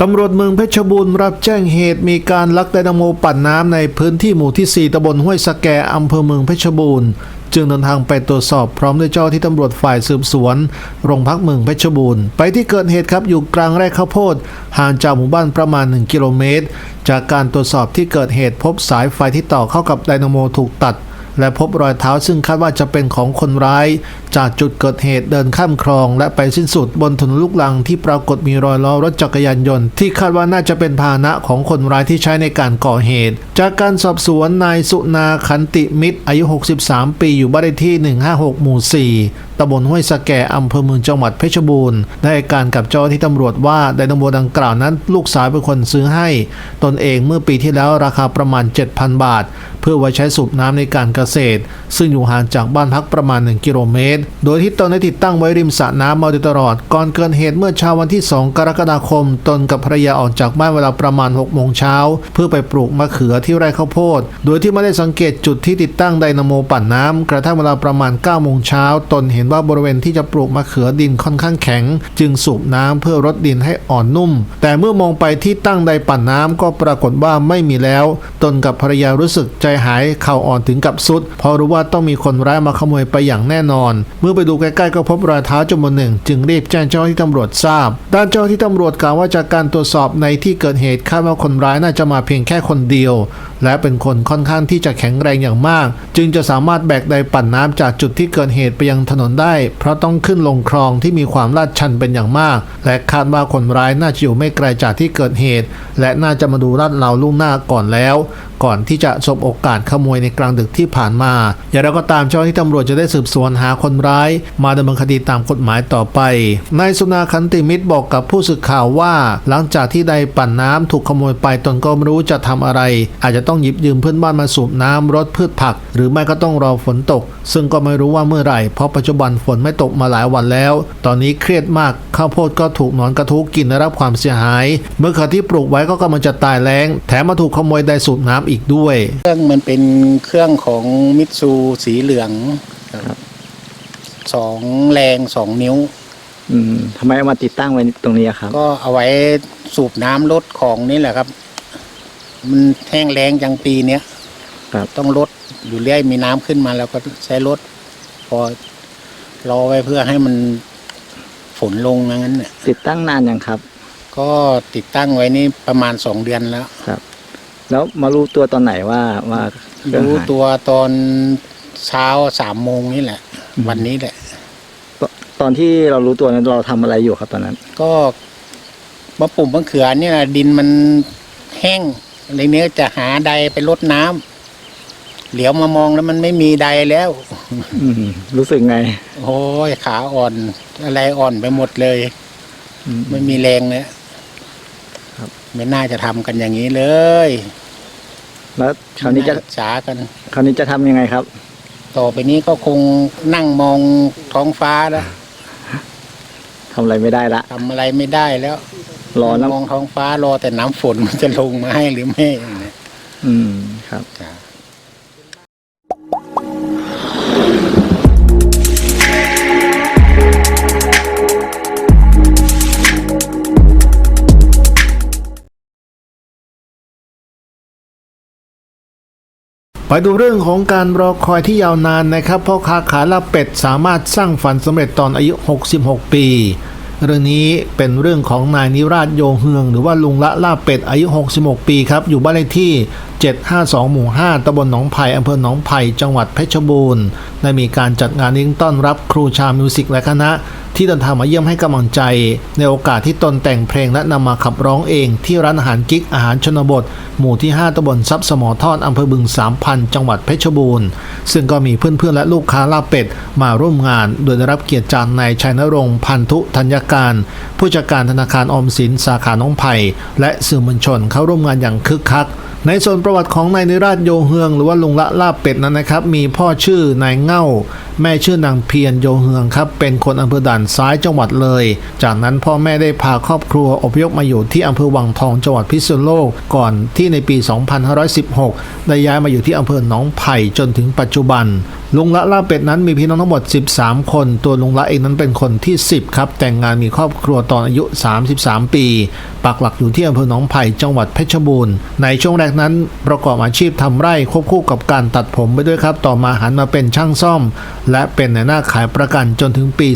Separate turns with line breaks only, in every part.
ตำรวจเมืองเพชรบูรณ์รับแจ้งเหตุมีการลักไดนาโมปั่นน้ำในพื้นที่หมู่ที่ 4ตำบลห้วยสะแกอำเภอเมืองเพชรบูรณ์ จึงเดินทางไปตรวจสอบพร้อมด้วยเจ้าที่ตำรวจฝ่ายสืบสวน โรงพักเมืองเพชรบูรณ์ ไปที่เกิดเหตุครับอยู่กลางไร่ข้าวโพด ห่างจากหมู่บ้านประมาณ 1 กิโลเมตร จากการตรวจสอบที่เกิดเหตุพบสายไฟที่ต่อเข้ากับไดนาโมถูกตัดและพบรอยเท้าซึ่งคาดว่าจะเป็นของคนร้าย จากจุดเกิดเหตุเดินข้ามคลอง และไปสิ้นสุดบนถนนลูกลังที่ปรากฏมีรอยล้อรถจักรยานยนต์ที่คาดว่าน่าจะเป็นพาหนะของคนร้ายที่ใช้ในการก่อเหตุ จากการสอบสวนนายสุนาขันติมิตร อายุ 63 ปีอยู่บ้านเลขที่ 156 หมู่ 4 ตำบลห้วยสะแกอำเภอเมืองจังหวัดเพชรบูรณ์ ได้การกับเจ้าที่ตำรวจว่าไดนาโมดังกล่าวนั้นลูกสาวเป็นคนซื้อให้ ตนเองเมื่อปีที่แล้วราคาประมาณ 7,000 บาท เพื่อไว้ใช้สูบน้ำในการเกษตร ซึ่งอยู่ห่างจากบ้านพักประมาณ 1 กิโลเมตรโดยที่ตนได้ติดตั้งไว้ริมสระน้ำมาโดยตลอด ก่อนเกิดเหตุเมื่อเช้าวันที่ 2 กรกฎาคม ตนกับภรรยาออกจากบ้านเวลาประมาณ6โมงเช้าเพื่อไปปลูกมะเขือที่ไร่ข้าวโพด โดยที่ไม่ได้สังเกตจุดที่ติดตั้งไดนาโมปั่นน้ำกระทั่งเวลาประมาณ9โมงเช้าตนเห็นว่าบริเวณที่จะปลูกมะเขือดินค่อนข้างแข็ง จึงสูบน้ำเพื่อรดดินให้อ่อนนุ่ม แต่เมื่อมองไปที่ตั้งไดปั่นน้ำก็ปรากฏว่าไม่มีแล้ว ตนกับภรรยารู้สึกใจหายเข่าอ่อนถึงกับสุดเพราะรู้ว่าต้องมีคนร้ายมาขโมยไปอย่างแน่นอนเมื่อไปดูใกล้ๆก็พบรอยเท้าจำนวนหนึ่ง จึงรีบแจ้งเจ้าหน้าที่ตำรวจทราบ ด้านเจ้าหน้าที่ตำรวจกล่าวว่าจากการตรวจสอบในที่เกิดเหตุคาดว่าคนร้ายน่าจะมาเพียงแค่คนเดียว และเป็นคนค่อนข้างที่จะแข็งแรงอย่างมาก จึงจะสามารถแบกไดปั่นน้ำจากจุดที่เกิดเหตุไปยังถนนได้ เพราะต้องขึ้นลงคลองที่มีความลาดชันเป็นอย่างมาก และคาดว่าคนร้ายน่าจะอยู่ไม่ไกลจากที่เกิดเหตุ และน่าจะมาดูลาดเราล่งหน้าก่อนแล้ว ก่อนที่จะสบโอกาสขโมยในกลางดึกที่ผ่านมา อย่างไรก็ตามเจ้าหน้าที่ตำรวจจะได้สืบสวนหาคนร้าย มาดำเนินคดีตามกฎหมายต่อไป นายสุนาคันติมิตรบอกกับผู้สื่อข่าวว่า หลังจากที่ไดปั่นน้ำถูกขโมยไปตนก็ไม่รู้จะทำอะไร อาจจะต้องหยิบยืมเพื่อนบ้านมาสูบน้ำรดพืชผัก หรือไม่ก็ต้องรอฝนตก ซึ่งก็ไม่รู้ว่าเมื่อไหร่ เพราะปัจจุบันฝนไม่ตกมาหลายวันแล้ว ตอนนี้เครียดมากข้าวโพดก็ถูกหนอนกระทุกินได้รับความเสียหาย เมื่อขาที่ปลูกไว้ก็กำลังจะตายแล้ง แถมมาถูกขโมยไดสูบน้ำอีกด้วย
เครื่องมันเป็นเครื่องของมิตซูสีเหลืองสองแรงสองนิ้ว
อืมทำไมเอามาติดตั้งไว้ตรงนี้อะครับ
ก็เอาไว้สูบน้ำลดของนี่แหละครับ มันแห้งแล้งจังปีเนี้ย
ครับ
ต้องลดอยู่เรื่อยมีน้ำขึ้นมาแล้วก็ใช้ลดพอรอไว้เพื่อให้มันฝนลงงั้นเนี่ย
ติดตั้งนานยังครับ
ก็ติดตั้งไว้นี่ประมาณสองเดือนแล้ว
แล้วมารู้ตัวตอนไหนว่าว่าเครื่อง
รู้
หาย
ตัวตอนเช้าสามโมงนี่แหละ วันนี้แหละ
ตตอนที่เรารู้ตัวนั้นเราทำอะไรอยู่ครับตอนนั้น
ก็มะปุ่มมะเขือเนี่ยดินมันแห้ง ในเนี้ยจะหาใดไปรดน้ำเหลียวมามองแล้วมันไม่มีใดแล้ว
อืมรู้สึกไง
โอ้ยขาอ่อน อะไรอ่อนไปหมดเลย
อืม
ไม่มีแรงเลย
ครับ
ไม่น่าจะทำกันอย่างนี้เลย
แล้วคราวนี้จะ
ไม่าช้ากัน
คราวนี้จะทำยังไงครับ
ต่อไปนี้ก็คงนั่งมองท้องฟ้าแล้ว
ทำอะไรไม่ได้ละ
ทำอะไรไม่ได้แล้ว
รอน้
มองท้องฟ้ารอแต่น้ำฝนมันจะลงมาให้หรือไม่เนี่ยำ
อืมครับ
ไปดูเรื่องของการรอคอยที่ยาวนานนะครับพ่อค้าขายลาบเป็ดสามารถสร้างฝันสำเร็จตอนอายุ 66 ปี เรื่องนี้เป็นเรื่องของนายนิราชโยเฮือง หรือว่าลุงละลาบเป็ดอายุ 66 ปีครับ อยู่บ้านเลขที่ 752 หมู่ 5ตำบลหนองไผ่อำเภอหนองไผ่จังหวัดเพชรบูรณ์ได้มีการจัดงานเลี้ยงต้อนรับครูชามิวสิกและคณะ ที่เดินทางมาเยี่ยมให้กำลังใจ ในโอกาสที่ตนแต่งเพลงและนำมาขับร้องเอง ที่ร้านอาหารกิ๊กอาหารชนบท หมู่ที่ 5ตำบลซับสมอทอดอำเภอบึงสามพันจังหวัดเพชรบูรณ์ ซึ่งก็มีเพื่อนๆและลูกค้าลาบเป็ดมาร่วมงาน โดยได้รับเกียรติจากนายชัยนรงค์พันธุธัญการ ผู้จัดการธนาคารออมสินสาขาน้องไผ่และสื่อมวลชนเข้าร่วมงานอย่างคึกคัก ในส่วนประวัติของนายนิราชโยเฮือง หรือว่าลุงละลาบเป็ดนั้นนะครับ มีพ่อชื่อนายเง่า แม่ชื่อนางเพียรโยเฮืองครับ เป็นคนอำเภอด่านซ้ายจังหวัดเลย จากนั้นพ่อแม่ได้พาครอบครัวอพยพมาอยู่ที่อำเภอวังทองจังหวัดพิษณุโลกก่อนที่ในปี 2516 ได้ย้ายมาอยู่ที่อำเภอหนองไผ่จนถึงปัจจุบันลุงละลาบเป็ดนั้นมีพี่น้องทั้งหมด 13 คน ตัวลุงละเองนั้นเป็นคนที่ 10 ครับ แต่งงานมีครอบครัวตอนอายุ 33 ปี ปักหลักอยู่ที่อำเภอหนองไผ่จังหวัดเพชรบูรณ์ในช่วงแรกนั้นประกอบอาชีพทำไร่ควบคู่กับการตัดผมไปด้วยครับ ต่อมาหันมาเป็นช่างซ่อม และเป็นในหน้าขายประกันจนถึงปี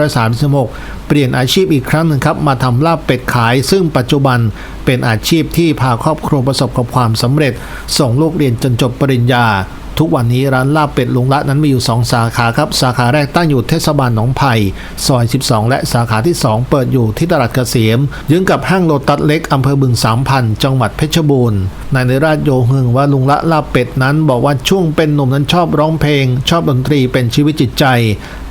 2536 เปลี่ยนอาชีพอีกครั้งหนึ่งครับ มาทำลาบเป็ดขายซึ่งปัจจุบัน เป็นอาชีพที่พาครอบครัวประสบกับความสำเร็จ ส่งลูกเรียนจนจบปริญญา ทุกวันนี้ร้านลาบเป็ดลุงละนั้นมีอยู่ 2 สาขาครับ สาขาแรกตั้งอยู่เทศบาลหนองไผ่ซอย 12 และสาขาที่ 2 เปิดอยู่ที่ตลาดเกษมยึงกับห้างโลตัสเล็กอำเภอบึงสามพันจังหวัดเพชรบูรณ์นายนราชโยเฮืองว่าลุงละลาบเป็ดนั้นบอกว่าช่วงเป็นหนุ่มนั้นชอบร้องเพลง ชอบดนตรีเป็นชีวิตจิตใจ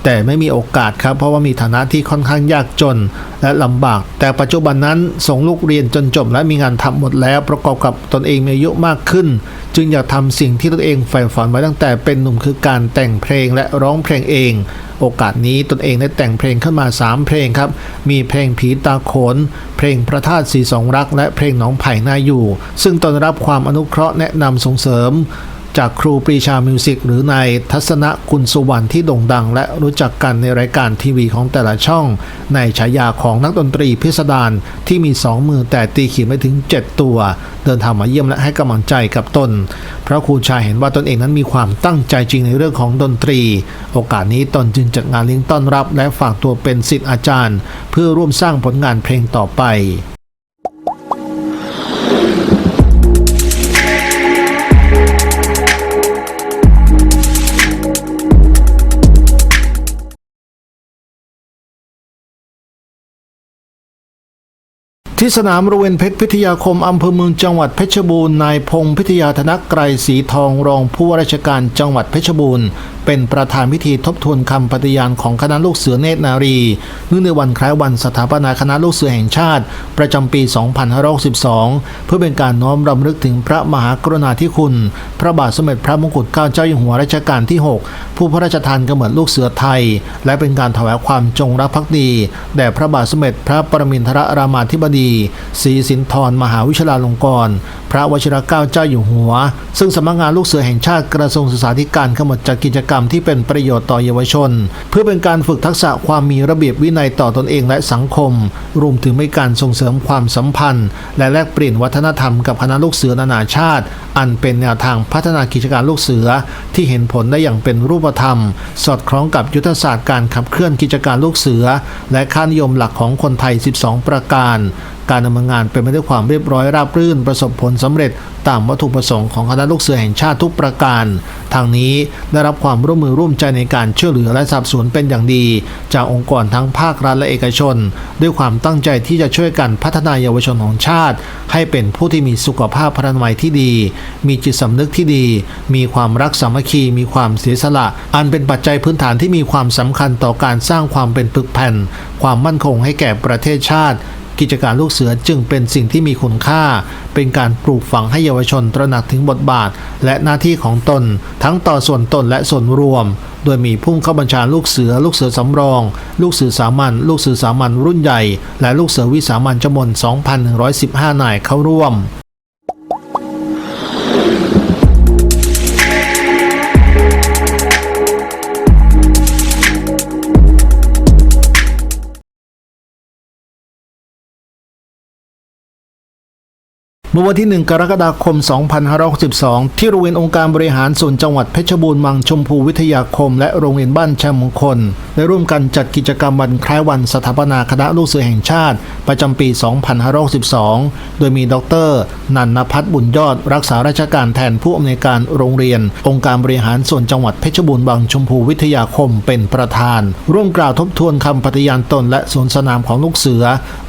แต่ไม่มีโอกาสครับเพราะว่ามีฐานะที่ค่อนข้างยากจน และลำบาก แต่ปัจจุบันนั้นส่งลูกเรียนจนจบและมีงานทำหมดแล้วประกอบกับตนเองมีอายุมากขึ้น จึงอยากทำสิ่งที่ตนเองใฝ่ฝันไว้ตั้งแต่เป็นหนุ่มคือการแต่งเพลงและร้องเพลงเอง โอกาสนี้ตนเองได้แต่งเพลงขึ้นมา 3 เพลงครับ มีเพลงผีตาโขน เพลงพระธาตุสีสองรัก และเพลงหนองไผ่หน้าอยู่ ซึ่งตนรับความอนุเคราะห์แนะนำส่งเสริม จากครูปรีชามิวสิกหรือนายทัศนะคุณสุวรรณที่โด่งดัง และรู้จักกันในรายการทีวีของแต่ละช่อง ในฉายาของนักดนตรีพิสดารที่มีสองมือแต่ตีขีดไม่ถึง 7 ตัว เดินทางมาเยี่ยมและให้กำลังใจกับตน เพราะครูชายเห็นว่าตนเองนั้นมีความตั้งใจจริงในเรื่องของดนตรี โอกาสนี้ตนจึงจัดงานเลี้ยงต้อนรับ และฝากตัวเป็นศิษย์อาจารย์ เพื่อร่วมสร้างผลงานเพลงต่อไป ที่สนามบริเวณเพชรพิทยาคมอำเภอเมืองจังหวัดเพชรบูรณ์นายพงษ์พิทยาธนกไกรสีทองรองผู้ว่าราชการจังหวัดเพชรบูรณ์ เป็นประธานพิธีทบทวนคำปฏิญาณของคณะลูกเสือเนตรนารีเนื่องในวันคล้ายวันสถาปนาคณะลูกเสือแห่งชาติ ประจำปี 2562 เพื่อเป็นการน้อมรำลึกถึงพระมหากรุณาธิคุณ พระบาทสมเด็จพระมงกุฎเกล้าเจ้าอยู่หัวรัชกาลที่ 6 ผู้พระราชทานกำเนิดลูกเสือไทย และเป็นการถวายความจงรักภักดีแด่พระบาทสมเด็จพระปรมินทรรามาธิบดีศรีสินธรมหาวิชลาลงกรณ์พระวชิรเกล้าเจ้าอยู่หัว ซึ่งสำนักงานลูกเสือแห่งชาติกระทรวงศึกษาธิการกำหนดจัดกิจกรรมที่เป็นประโยชน์ต่อเยาวชน เพื่อเป็นการฝึกทักษะความมีระเบียบวินัยต่อตนเองและสังคม รวมถึงเป็นการส่งเสริมความสัมพันธ์ และแลกเปลี่ยนวัฒนธรรมกับคณะลูกเสือนานาชาติ อันเป็นแนวทางพัฒนากิจการลูกเสือ ที่เห็นผลได้อย่างเป็นรูปธรรม สอดคล้องกับยุทธศาสตร์การขับเคลื่อนกิจการลูกเสือ และค่านิยมหลักของคนไทย 12 ประการ การดำเนินงานเป็นไปด้วยความเรียบร้อยราบรื่นประสบผลสำเร็จตามวัตถุประสงค์ของคณะลูกเสือแห่งชาติทุกประการ ทางนี้ได้รับความร่วมมือร่วมใจในการช่วยเหลือและสนับสนุนเป็นอย่างดี จากองค์กรทั้งภาครัฐและเอกชน ด้วยความตั้งใจที่จะช่วยกันพัฒนาเยาวชนของชาติ ให้เป็นผู้ที่มีสุขภาพพรรณนามัยที่ดี มีจิตสำนึกที่ดี มีความรักสามัคคี มีความเสียสละ อันเป็นปัจจัยพื้นฐานที่มีความสำคัญต่อการสร้างความเป็นปึกแผ่น ความมั่นคงให้แก่ประเทศชาติ กิจการลูกเสือจึงเป็นสิ่งที่มีคุณค่า เป็นการปลูกฝังให้เยาวชนตระหนักถึงบทบาท และหน้าที่ของตน ทั้งต่อส่วนตนและส่วนรวม โดยมีผู้เข้าบัญชาลูกเสือ ลูกเสือสำรอง ลูกเสือสามัญลูกเสือสามัญรุ่นใหญ่ และลูกเสือวิสามัญจำนวน 2,115 นายเข้าร่วม เมื่อวันที่ 1 กรกฎาคม 2562 ที่โรงเรียนองค์การบริหารส่วนจังหวัดเพชรบูรณ์มังชมพูวิทยาคม และโรงเรียนบ้านชัยมงคล ได้ร่วมกันจัดกิจกรรมวันคล้ายวันสถาปนาคณะลูกเสือแห่งชาติ ประจำปี 2562 โดยมีดร นันนพัฒน์บุญยอด รักษาราชการแทนผู้อำนวยการโรงเรียน องค์การบริหารส่วนจังหวัดเพชรบูรณ์บางชมพูวิทยาคมเป็นประธาน ร่วมกล่าวทบทวนคำปฏิญาณตนและสวนสนามของลูกเสือ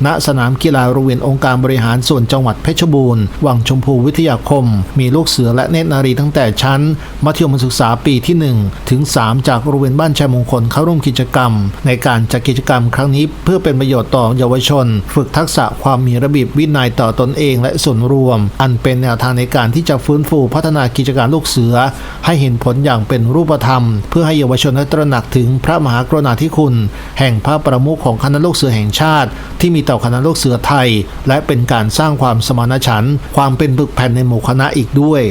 ณ สนามกีฬาโรงเรียนองค์การบริหารส่วนจังหวัดเพชรบูรณ์ล วังชมพูวิทยาคม มีลูกเสือและเนตรนารีตั้งแต่ชั้น มัธยมศึกษาปีที่ 1 ถึง 3 จากโรงเรียนบ้านชัยมงคลเข้าร่วมกิจกรรม ในการจัดกิจกรรมครั้งนี้เพื่อเป็นประโยชน์ต่อเยาวชน ฝึกทักษะความมีระเบียบวินัยต่อตนเองและส่วนรวม อันเป็นแนวทางในการที่จะฟื้นฟูพัฒนากิจการลูกเสือ ให้เห็นผลอย่างเป็นรูปธรรม เพื่อให้เยาวชนได้ตระหนักถึงพระมหากรุณาธิคุณ แห่งพระประมุขของคณะลูกเสือแห่งชาติ ที่มีต่อคณะลูกเสือไทย และเป็นการสร้างความสมานฉันท์ความเป็นปึกแผ่นในหมู่คณะอีกด้วย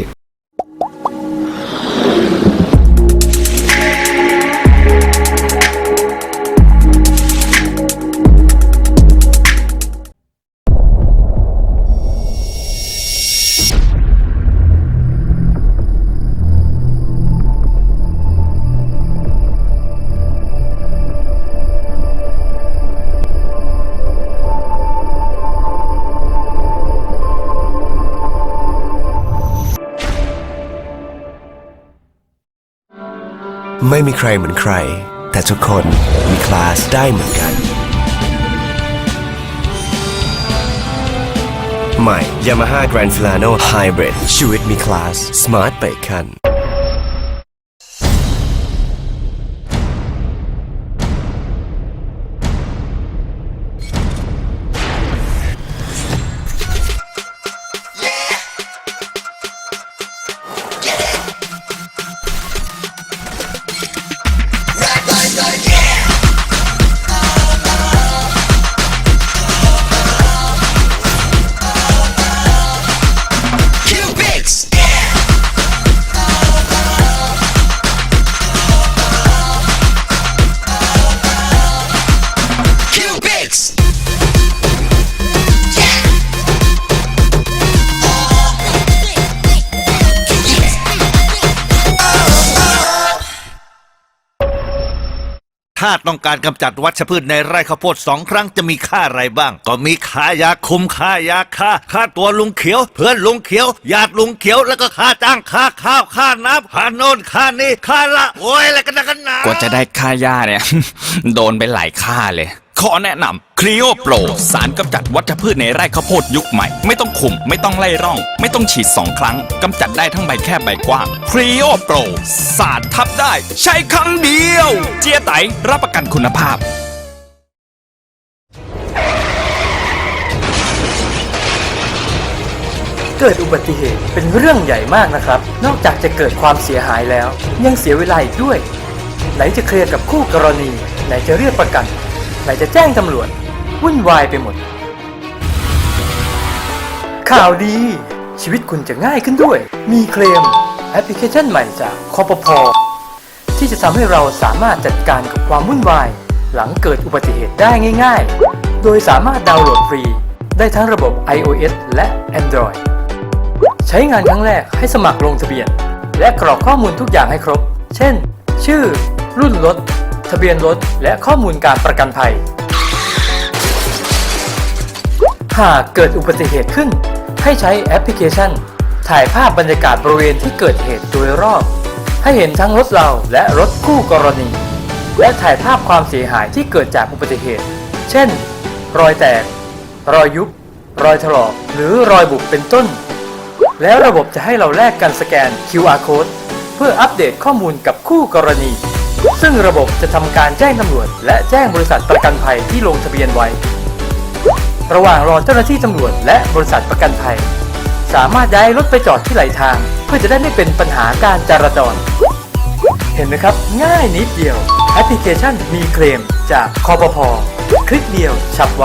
ไม่มีใครเหมือนใคร แต่ทุกคนมีคลาสได้เหมือนกัน ใหม่ Yamaha Grand Filano Hybrid ชีวิตมีคลาส Smart ไปคัน
การกำจัดวัชพืชในไร่ข้าวโพดสองครั้งจะมีค่าอะไรบ้าง ก็มีค่ายาคุมค่ายาฆ่าค่าตัวลุงเขียว เพื่อนลุงเขียวญาติลุงเขียวแล้วก็ค่าจ้างค่าข้าวค่าน้ำค่าโน่นค่านี่ค่าละโอ้ยอะไรกันนะกันหนะก
ว่าจะได้ค่ายาเนี่ย โดนไปหลายค่าเลย ขอแนะนำครีโอโปรสารกำจัดวัชพืชในไร่ข้าวโพดยุคใหม่ ไม่ต้องคุม ไม่ต้องไล่ร่อง ไม่ต้องฉีดสองครั้งกำจัดได้ทั้งใบแค่ใบกว้างครีโอโปรสารทับได้ ใช้ครั้งเดียว เจียไตรับประกันคุณภาพ
เกิดอุบัติเหตุเป็นเรื่องใหญ่มากนะครับ นอกจากจะเกิดความเสียหายแล้ว ยังเสียเวลาอีกด้วย ไหนจะเคลียร์กับคู่กรณี ไหนจะเรียกประกัน ไหนจะแจ้งตำรวจวุ่นวายไปหมด ข่าวดี ชีวิตคุณจะง่ายขึ้นด้วย มีเคลมแอปพลิเคชันใหม่จากคอปพอที่จะทำให้เราสามารถจัดการกับความวุ่นวาย หลังเกิดอุบัติเหตุได้ง่าย ๆ โดยสามารถดาวน์โหลดฟรี ได้ทั้งระบบ iOS และ Android ใช้งานครั้งแรกให้สมัครลงทะเบียน และกรอกข้อมูลทุกอย่างให้ครบ เช่น ชื่อ รุ่นรถ ทะเบียนรถ และข้อมูลการประกันภัย หากเกิดอุบัติเหตุขึ้น ให้ใช้แอปพลิเคชัน ถ่ายภาพบรรยากาศบริเวณที่เกิดเหตุโดยรอบ ให้เห็นทั้งรถเราและรถคู่กรณี และถ่ายภาพความเสียหายที่เกิดจากอุบัติเหตุ เช่น รอยแตก รอยยุบ รอยถลอก หรือรอยบุบเป็นต้น แล้วระบบจะให้เราแลกกันสแกน QR code เพื่ออัปเดตข้อมูลกับคู่กรณี ซึ่งระบบจะทำการแจ้งตำรวจ และแจ้งบริษัทประกันภัยที่ลงทะเบียนไว้ ระหว่างรอเจ้าหน้าที่ตำรวจ และบริษัทประกันภัย สามารถย้ายรถไปจอดที่ไหลทาง เพื่อจะได้ไม่เป็นปัญหาการจราจร เห็นไหมครับ ง่ายนิดเดียว แอปพลิเคชันมีเคลมจากคอปพอคลิกเดียว ฉับไว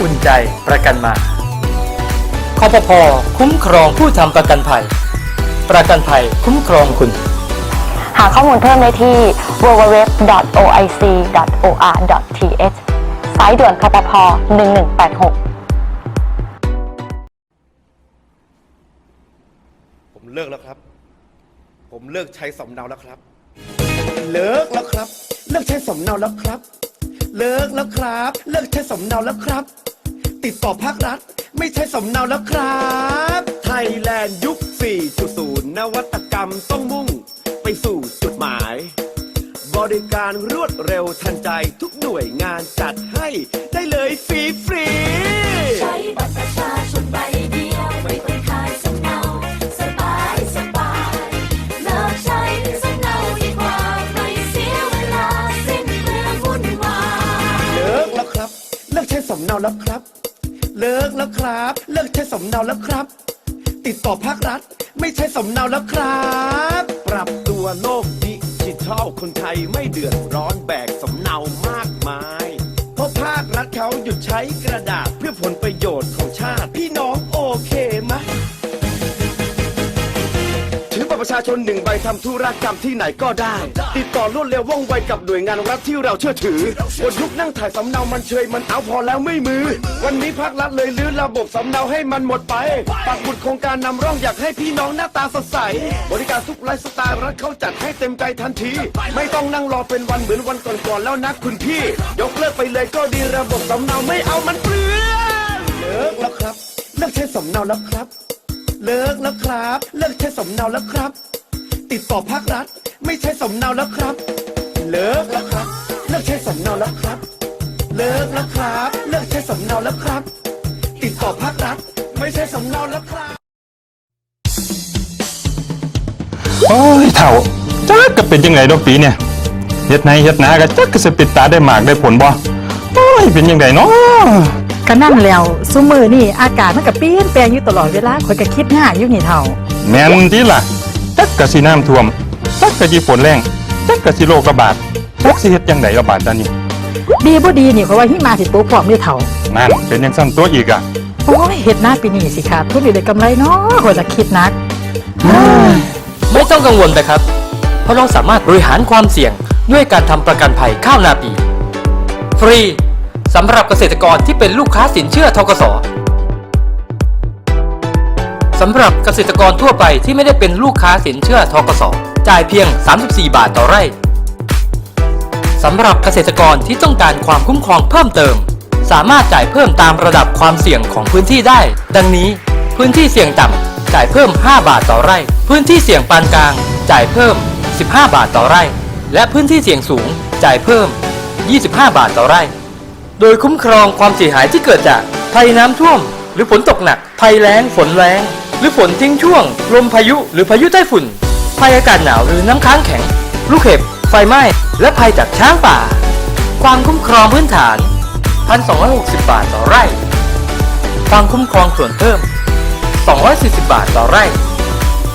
อุ่นใจประกันมาคอปพคุ้มครองผู้ทำประกันภัย ประกันภัยคุ้มครองคุณา
ข้อมูลเพิ่มได้ที่ www.oic.or.th สายด่วนคปพ1186
ผมเลิกแล้วครับ ผมเลิกใช้สำเนาแล้วครับ เลิกแล้วครับ เลิกใช้สำเนาแล้วครับ เลิกแล้วครับ เลิกใช้สำเนาแล้วครับ ติดต่อภาครัฐไม่ใช้สำเนาแล้วครับ ไทยแลนด์ยุค 4.0 นวัตกรรมต้องมุ่ง สู่จุดหมาย บริการรวดเร็วทันใจทุกหน่วยงานจัดให้ได้เลยฟรีฟรี
ใช้บัตรประชาชนใบเดียวไม่ต้องขายสำ
เนา
สบายสบายเลิกใช้สำเนาดีกว่าไม่เสียเวลาสิ้นเปลืองวุ่นวายเล
ิกแล้วครับ เลิกใช้สำเนาแล้วครับ เลิกแล้วครับ เลิกใช้สำเนาแล้วครับ ติดต่อภาครัฐ ไม่ใช้สำเนาแล้วครับ รับตัวโลกดิจิทัลคนไทยไม่เดือดร้อนแบกสำเนามากมาย เพราะภาครัฐเขาหยุดใช้กระดาษเพื่อผลประโยชน์ของชาติ พี่น้องโอเคไหม ประชาชนหนึ่งใบทำธุรกรรมที่ไหนก็ได้ ติดต่อรวดเร็วว่องไวกับหน่วยงานรัฐที่เราเชื่อถือบนยุคนั่งถ่ายสำเนามันเชยมันเอาพอแล้วไม่มือ วันนี้ภาครัฐเลยลื้อระบบสำเนาให้มันหมดไปปักหมุดโครงการนำร่องอยากให้พี่น้องหน้าตาสดใส บริการทุกไลฟ์สไตล์รัฐเขาจัดให้เต็มใจทันที ไม่ต้องนั่งรอเป็นวันเหมือนวันก่อนๆแล้วนะคุณพี่ ยกเลิกไปเลยก็ดีระบบสำเนาไม่เอามันเปลืองเลิกแล้วครับเลิกใช้สำเนาแล้วครับ เลิกแล้วครับ เลิกใช้สำเนาแล้วครับ ติดต่อภาครัฐ ไม่ใช่สำเนาแล้วครับ เลิกแล้วครับ เลิกใช้สำเนาแล้วครับ เลิกแล้วครับ เลิกใช้สำเนาแล้วครับ ติดต่อภาครัฐ ไม่ใช่สำเนาแล้วครับ
โอ้ยเถ่าจักก็เป็นยังไงดอกปีเนี่ยเฮ็ดไหนเฮ็ดนาก็จักก็สิปิดตาได้หมากได้ผลบ่โอ้ยเป็นยังไงเนาะ
ก็นั่นแล้วซุมือนี่อากาศมันก็เปลี่ยนแปลงอยู่ตลอดเวลาข่อยก็คิดง่ายอยู่นี่เท่า
แม่นติล่ะจักก็สิน้ำท่วมจักก็สิฝนแรงจักก็สิโรคระบาดจักสิเฮ็ดจังไดระบาดตอนนี้
ดีบ่ดีนี่ข่อยว่าหิมาสิตกพร้อมอยู่เท่า
นั่นเป็นจังซั่นตัวอีกอะ
โอ้ยเฮ็ดหน้าปีนี้สิขาดทุนอยู่ได้กำไรเนาะข่อยละคิดหนัก
ไม่ต้องกังวลไปครับ เพราะเราสามารถบริหารความเสี่ยงด้วยการทำประกันภัยข้าวนาปี ฟรี สำหรับเกษตรกรที่เป็นลูกค้าสินเชื่อทกสสำหรับเกษตรกรทั่วไปที่ไม่ได้เป็นลูกค้าสินเชื่อทกสจ่ายเพียง 34 บาทต่อไร่สำหรับเกษตรกรที่ต้องการความคุ้มครองเพิ่มเติม สามารถจ่ายเพิ่มตามระดับความเสี่ยงของพื้นที่ได้ ดังนี้ พื้นที่เสี่ยงต่ำจ่ายเพิ่ม 5 บาทต่อไร่ พื้นที่เสี่ยงปานกลาง จ่ายเพิ่ม 15 บาทต่อไร่ และพื้นที่เสี่ยงสูง จ่ายเพิ่ม 25 บาทต่อไร่ โดยคุ้มครองความเสียหายที่เกิดจากภัยน้ำท่วม หรือฝนตกหนัก ภัยแล้ง ฝนแล้งหรือฝนทิ้งช่วง ลมพายุ หรือพายุใต้ฝุ่น ภัยอากาศหนาวหรือน้ำค้างแข็ง ลูกเห็บ ไฟไหม้ และภัยจากช้างป่า ความคุ้มครองพื้นฐาน 1,260 บาทต่อไร่ ความคุ้มครองส่วนเพิ่ม 240 บาทต่อไร่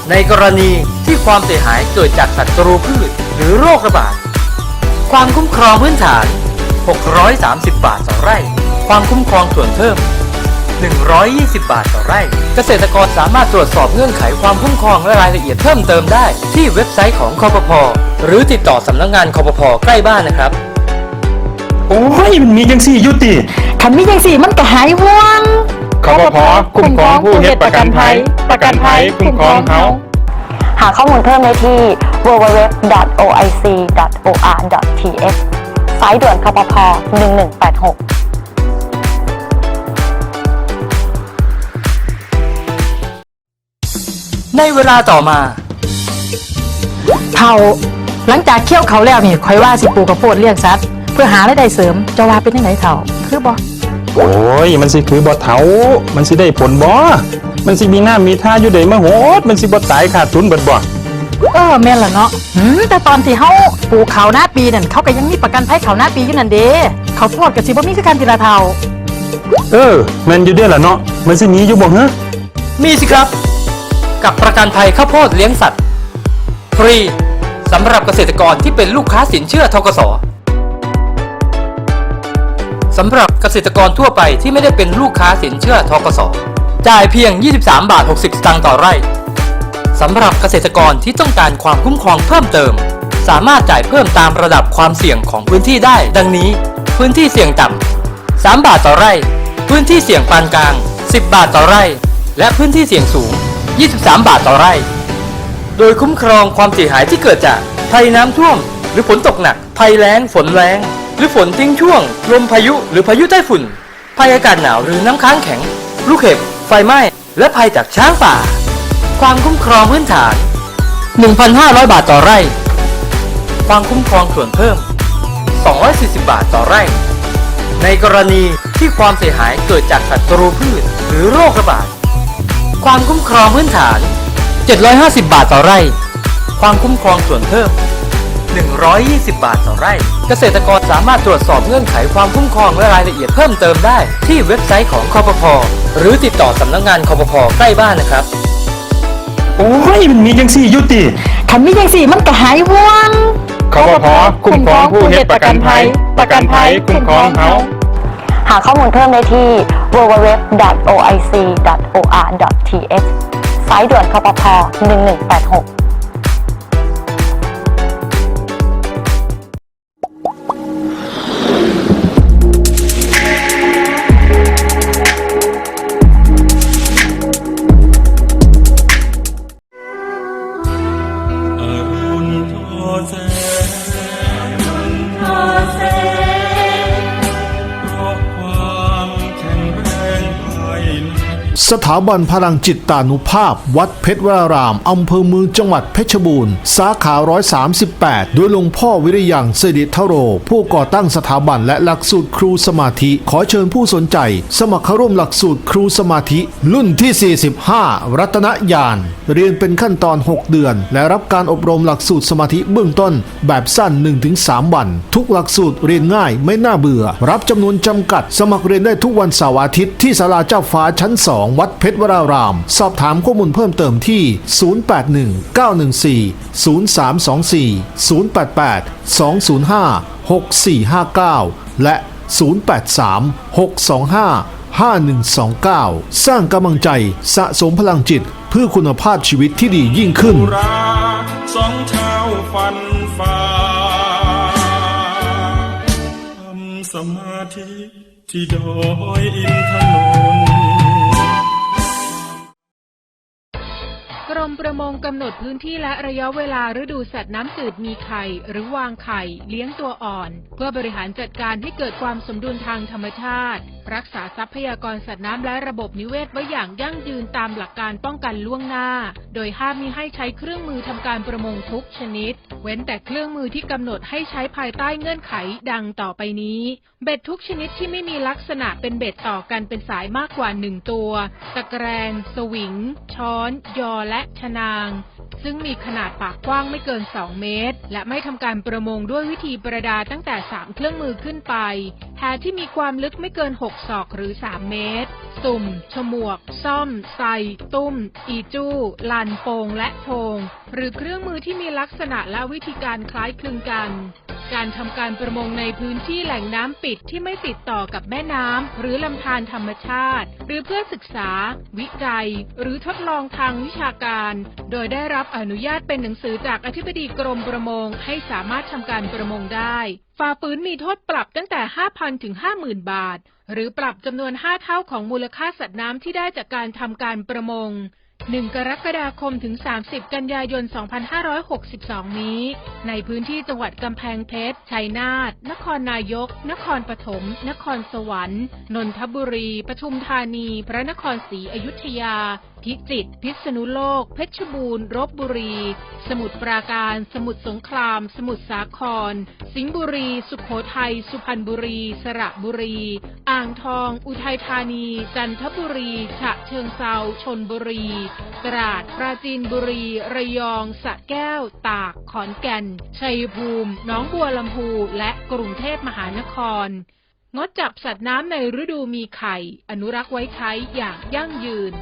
ในกรณีที่ความเสียหายเกิดจากศัตรูพืช หรือโรคระบาด ความคุ้มครองพื้นฐาน 630 บาทต่อไร่ ความคุ้มครองส่วนเพิ่ม 120 บาทต่อไร่ เกษตรกรสามารถตรวจสอบเงื่อนไขความคุ้มครองและรายละเอียดเพิ่มเติมได้ ที่เว็บไซต์ของคอปพหรือติดต่อสำนักงานคอปพใกล้บ้านนะครับ
โอ้ยมันมีจังซี่อยู่ติ
คันมีจังสี่มันก็หายห่วง
คปภคุ้มครองผู้เฮ็ดประกันภัย ประกันภัยคุ้มครองเขา
หาข้อมูลเพิ่มได้ที่ www.oic.or.th สายด่วนคปพ1186
ในเวลาต่อมา
เท่าหลังจากเคี่ยวเขาแล้วนี่ข่อยว่าสิปลูกกระโพดเลี้ยงสัตว์เพื่อหารายได้เสริมจะว่าเป็นจังไดเท่าคือบ่
โอ้ยมันสิคือบ่เถามันสิได้ผลบ่มันสิมีหน้ามีท่าอยู่ได้มาโหดมันสิบ่ตายขาดทุนเบิดบ่
เออแม่นล่ะเนาะหืมแต่ตอนที่เฮาปลูกข้าวหน้าปีนั่นเขาก็ยังมีประกันภัยข้าวหน้าปีอยู่นั่นเด้ข้าวโพดก็สิบ่มีคือกันทีละเท่า
เออแม่นอยู่เด้อล่ะเนาะมันสิมีอยู่บ่ฮะ
มีสิครับ กับประกันภัยข้าวโพดเลี้ยงสัตว์ฟรีสำหรับเกษตรกรที่เป็นลูกค้าสินเชื่อทกสสำหรับเกษตรกรทั่วไปที่ไม่ได้เป็นลูกค้าสินเชื่อทกสจ่ายเพียง 23 บาท 60 สตางค์ต่อไร่ สำหรับเกษตรกรที่ต้องการความคุ้มครองเพิ่มเติม สามารถจ่ายเพิ่มตามระดับความเสี่ยงของพื้นที่ได้ ดังนี้ พื้นที่เสี่ยงต่ำ3 บาทต่อไร่ พื้นที่เสี่ยงปานกลาง 10 บาทต่อไร่ และพื้นที่เสี่ยงสูง 23 บาทต่อไร่ โดยคุ้มครองความเสียหายที่เกิดจากภัยน้ำท่วม หรือฝนตกหนัก ภัยแล้ง ฝนแล้ง หรือฝนทิ้งช่วง ลมพายุ หรือพายุใต้ฝุ่น ภัยอากาศหนาวหรือน้ำค้างแข็ง ลูกเห็บ ไฟไหม้ และภัยจากช้างป่า ความคุ้มครองพื้นฐาน 1,500 บาทต่อไร่ ความคุ้มครองส่วนเพิ่ม 240 บาทต่อไร่ ในกรณีที่ความเสียหายเกิดจากศัตรูพืชหรือโรคระบาด ความคุ้มครองพื้นฐาน 750 บาทต่อไร่ ความคุ้มครองส่วนเพิ่ม 120 บาทต่อไร่ เกษตรกรสามารถตรวจสอบเงื่อนไขความคุ้มครองและรายละเอียดเพิ่มเติมได้ที่เว็บไซต์ของคอปพหรือติดต่อสำนักงานคอปพใกล้บ้านนะครับ
โอ้ยมันมีจังสี่อยุติ
คันมีจังสี่มันก็หายห่วง
คอปพคุ้มครองผู้เฮ็ดประกันภัย ประกันภัยคุ้มครองเขา
หาข้อมูลเพิ่มได้ที่ www.oic.or.th สายด่วนคปพ1186
ถาบันพลังจิตตานุภาพ วัดเพชรวราราม อำเภอเมืองจังหวัดเพชรบูรณ์ สาขา 138 โดยหลวงพ่อวิริยังสิริทโร ผู้ก่อตั้งสถาบันและหลักสูตรครูสมาธิ ขอเชิญผู้สนใจ สมัครเข้าร่วมหลักสูตรครูสมาธิ รุ่นที่ 45 รัตนญาณเรียนเป็นขั้นตอน 6 เดือน และรับการอบรมหลักสูตรสมาธิเบื้องต้น แบบสั้น 1-3 วัน ทุกหลักสูตรเรียนง่ายไม่น่าเบื่อ รับจำนวนจำกัด สมัครเรียนได้ทุกวันเสาร์อาทิตย์ที่ศาลาเจ้าฟ้าชั้น 2 วัดเพชรวราราม สอบถามข้อมูลเพิ่มเติมที่ 081 914 0324 088 205 6459 และ 083 625 5129 สร้างกำลังใจสะสมพลังจิต เพื่อคุณภาพชีวิตที่ดียิ่งขึ้น
สองเท้าฟันฝ่าทำสมาธิที่ดอยอินทนนท์
รมประมงกำหนดพื้นที่และระยะเวลาฤดูสัตว์น้ำจืดมีไข่ หรือวางไข่ เลี้ยงตัวอ่อน เพื่อบริหารจัดการให้เกิดความสมดุลทางธรรมชาติ รักษาทรัพยากรสัตว์น้ำและระบบนิเวศไว้อย่างยั่งยืนตามหลักการป้องกันล่วงหน้า โดยห้ามมิให้ใช้เครื่องมือทำการประมงทุกชนิด เว้นแต่เครื่องมือที่กำหนดให้ใช้ภายใต้เงื่อนไขดังต่อไปนี้ เบ็ดทุกชนิดที่ไม่มีลักษณะเป็นเบ็ดต่อกันเป็นสายมากกว่า1ตัว ตะแกรงสวิง ช้อน ยอและชนาง ซึ่งมีขนาดปากกว้างไม่เกิน 2 เมตร และไม่ทำการประมงด้วยวิธีประดาตั้งแต่ 3 เครื่องมือขึ้นไปแพที่มีความลึกไม่เกิน 6ศอกหรือ 3 เมตรสุ่ม ฉมวก ซ่อมใส่ตุ้ม อีจู้ ลันโปง และโพง หรือเครื่องมือที่มีลักษณะและวิธีการคล้ายคลึงกัน การทำการประมงในพื้นที่แหล่งน้ำปิดที่ไม่ติดต่อกับแม่น้ำหรือลำธารธรรมชาติ หรือเพื่อศึกษา วิจัย หรือทดลองทางวิชาการ โดยได้รับอนุญาตเป็นหนังสือจากอธิบดีกรมประมงให้สามารถทำการประมงได้ฝ่าฝืนมีโทษปรับตั้งแต่ 5,000 ถึง 50,000 บาท หรือปรับจำนวน 5 เท่าของมูลค่าสัตว์น้ำที่ได้จากการทำการประมง 1 กรกฎาคมถึง 30 กันยายน 2562 นี้ ในพื้นที่จังหวัดกำแพงเพชร ชัยนาท นครนายก นครปฐม นครสวรรค์ นนทบุรี ปทุมธานี พระนครศรีอยุธยาพิจิตรพิษณุโลก เพชรบูรณ์รบบุรี สมุทรปราการ สมุทรสงคราม สมุทรสาคร สิงห์บุรี สุขโขทัย สุพรรณบุรี สระบุรี อ่างทอง อุทัยธานี จันทบุรี ฉะเชิงเซาชนบุรี ตราด ปราจีนบุรี ระยองสระแก้ว ตาก ขอนแก่น ชัยภูมิ หนองบัวลำพู และกรุงเทพมหานครงดจับสัตว์น้ำในฤดูมีไข่ อนุรักษ์ไว้ใช้อย่างยั่งยืน